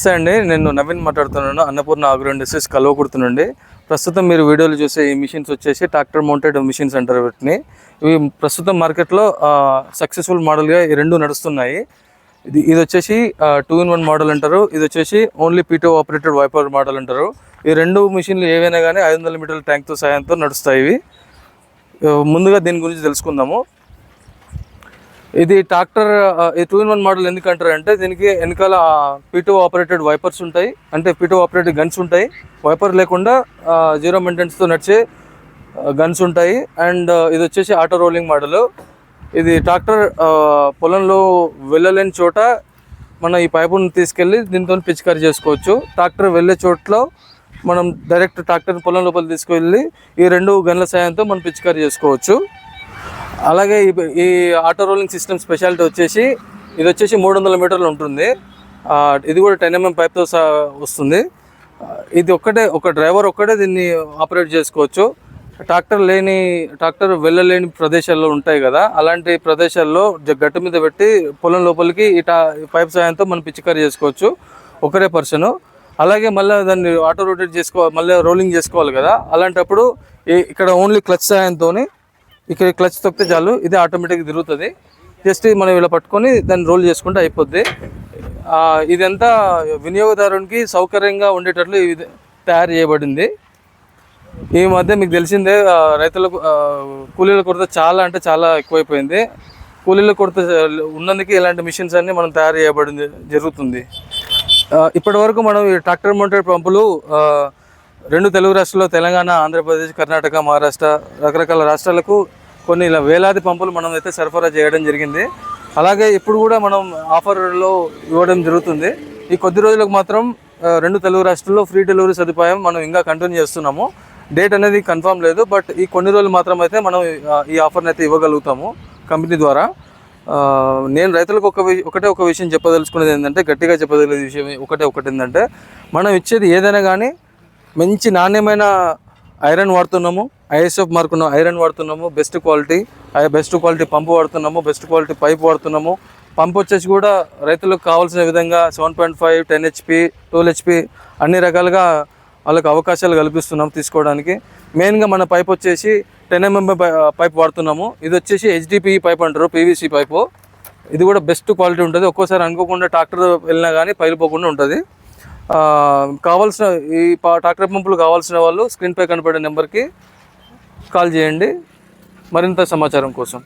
నమస్తే అండి. నేను నవీన్ మాట్లాడుతున్నాను. అన్నపూర్ణ ఆగ్రో ఇండస్ట్రీస్ కల్వకుర్తి ప్రస్తుతం మీరు వీడియోలు చూసే ఈ మిషన్స్ వచ్చేసి ట్రాక్టర్ మౌంటెడ్ మిషన్స్ అంటారు వీటిని. ఇవి ప్రస్తుతం మార్కెట్లో సక్సెస్ఫుల్ మోడల్గా ఈ రెండు నడుస్తున్నాయి. ఇది ఇది వచ్చేసి టూ ఇన్ వన్ మోడల్ అంటారు. ఇది వచ్చేసి only PTO operated wiper model అంటారు. ఈ రెండు మిషన్లు ఏవైనా కానీ ఐదు వందల మీటర్ల ట్యాంక్తో సాయంతో నడుస్తాయి ఇవి. ముందుగా దీని గురించి తెలుసుకుందాము. ఇది ట్రాక్టర్ ఈ టూ ఇన్ వన్ మోడల్ ఎందుకంటారు అంటే దీనికి వెనకాల పీటో ఆపరేటెడ్ వైపర్స్ ఉంటాయి. అంటే పీటో ఆపరేటెడ్ గన్స్ ఉంటాయి. వైపర్ లేకుండా జీరో మెయింటెనెన్స్తో నడిచే గన్స్ ఉంటాయి. అండ్ ఇది వచ్చేసి ఆటో రోలింగ్ మోడల్ ఇది ట్రాక్టర్ పొలంలో వెళ్ళలేని చోట మనం ఈ పైపును తీసుకెళ్ళి దీంతో పిచికారీ చేసుకోవచ్చు. ట్రాక్టర్ వెళ్ళే చోట్ల మనం డైరెక్ట్ ట్రాక్టర్ పొలం లోపల తీసుకెళ్ళి ఈ రెండు గన్ల సాయంతో మనం పిచికారీ చేసుకోవచ్చు. అలాగే ఈ- ఈ ఆటో రోలింగ్ సిస్టమ్ స్పెషాలిటీ వచ్చేసి ఇది వచ్చేసి మూడు వందల మీటర్లు ఉంటుంది. ఇది కూడా టెన్ ఎంఎం పైప్తో సహా వస్తుంది. ఇది ఒక్కటే ఒక డ్రైవర్ ఒక్కటే దీన్ని ఆపరేట్ చేసుకోవచ్చు. ట్రాక్టర్ లేని ట్రాక్టర్ వెళ్ళలేని ప్రదేశాల్లో ఉంటాయి కదా అలాంటి ప్రదేశాల్లో గట్టు మీద పెట్టి పొలం లోపలికి ఈ పైప్ సాయంతో మనం పిచ్చికారి చేసుకోవచ్చు ఒకరే పర్సన్. అలాగే మళ్ళీ దాన్ని ఆటో రొటేట్ చేసుకో మళ్ళీ రోలింగ్ చేసుకోవాలి కదా అలాంటప్పుడు ఈ- ఇక్కడ ఓన్లీ క్లచ్ సాయంతోని ఇక్కడ క్లచ్ తొక్కితే చాలు ఇది ఆటోమేటిక్గా తిరుగుతుంది. జస్ట్ మనం ఇలా పట్టుకొని దాన్ని రోల్ చేసుకుంటే అయిపోద్ది. ఇదంతా వినియోగదారునికి సౌకర్యంగా ఉండేటట్లు ఇది తయారు చేయబడింది. ఈ మధ్య మీకు తెలిసిందే రైతులకు కూలీల కొరత చాలా అంటే చాలా ఎక్కువైపోయింది. కూలీల కొరత ఉన్నందుకే ఇలాంటి మిషన్స్ అన్నీ మనం తయారు చేయబడింది జరుగుతుంది. ఇప్పటి వరకు మనం ఈ ట్రాక్టర్ మౌంటెడ్ పంపులు రెండు తెలుగు రాష్ట్రాల్లో తెలంగాణ ఆంధ్రప్రదేశ్ కర్ణాటక మహారాష్ట్ర రకరకాల రాష్ట్రాలకు కొన్ని ఇలా వేలాది పంపులు మనం అయితే సరఫరా చేయడం జరిగింది. అలాగే ఇప్పుడు కూడా మనం ఆఫర్లో ఇవ్వడం జరుగుతుంది. ఈ కొద్ది రోజులకు మాత్రం రెండు తెలుగు రాష్ట్రాల్లో ఫ్రీ డెలివరీ సదుపాయం మనం ఇంకా కంటిన్యూ చేస్తున్నాము. డేట్ అనేది కన్ఫర్మ్ లేదు బట్ ఈ కొన్ని రోజులు మాత్రం అయితే మనం ఈ ఆఫర్ని అయితే ఇవ్వగలుగుతాము కంపెనీ ద్వారా. నేను రైతులకు ఒక వి- ఒకటే ఒక విషయం చెప్పదలుచుకునేది ఏంటంటే గట్టిగా చెప్పదలిగే విషయం ఒకటే ఒకటి ఏంటంటే మనం ఇచ్చేది ఏదైనా కానీ మంచి నాణ్యమైన ఐరన్ వాడుతున్నాము ఐఎస్ఎఫ్ మార్క్ ఉన్న ఐరన్ వాడుతున్నాము best quality best quality pump వాడుతున్నాము బెస్ట్ క్వాలిటీ పైప్ వాడుతున్నాము. పంప్ వచ్చేసి కూడా రైతులకు కావాల్సిన విధంగా seven point five ten HP twelve HP అన్ని రకాలుగా వాళ్ళకి అవకాశాలు కల్పిస్తున్నాం తీసుకోవడానికి. మెయిన్గా మన పైప్ వచ్చేసి టెన్ ఎంఎం పైప్ వాడుతున్నాము. ఇది వచ్చేసి హెచ్డిపి పైప్ అంటారు పీవీసీ పైపు. ఇది కూడా బెస్ట్ క్వాలిటీ ఉంటుంది. ఒక్కోసారి అనుకోకుండా ట్రాక్టర్ వెళ్ళినా కానీ పగిలిపోకుండా ఉంటుంది. కావాల్సిన ఈ పా- ట్రాక్టర్ పంపులు కావాల్సిన వాళ్ళు స్క్రీన్పై కనపడే నెంబర్కి కాల్ చేయండి. మరింత సమాచారం కోసం.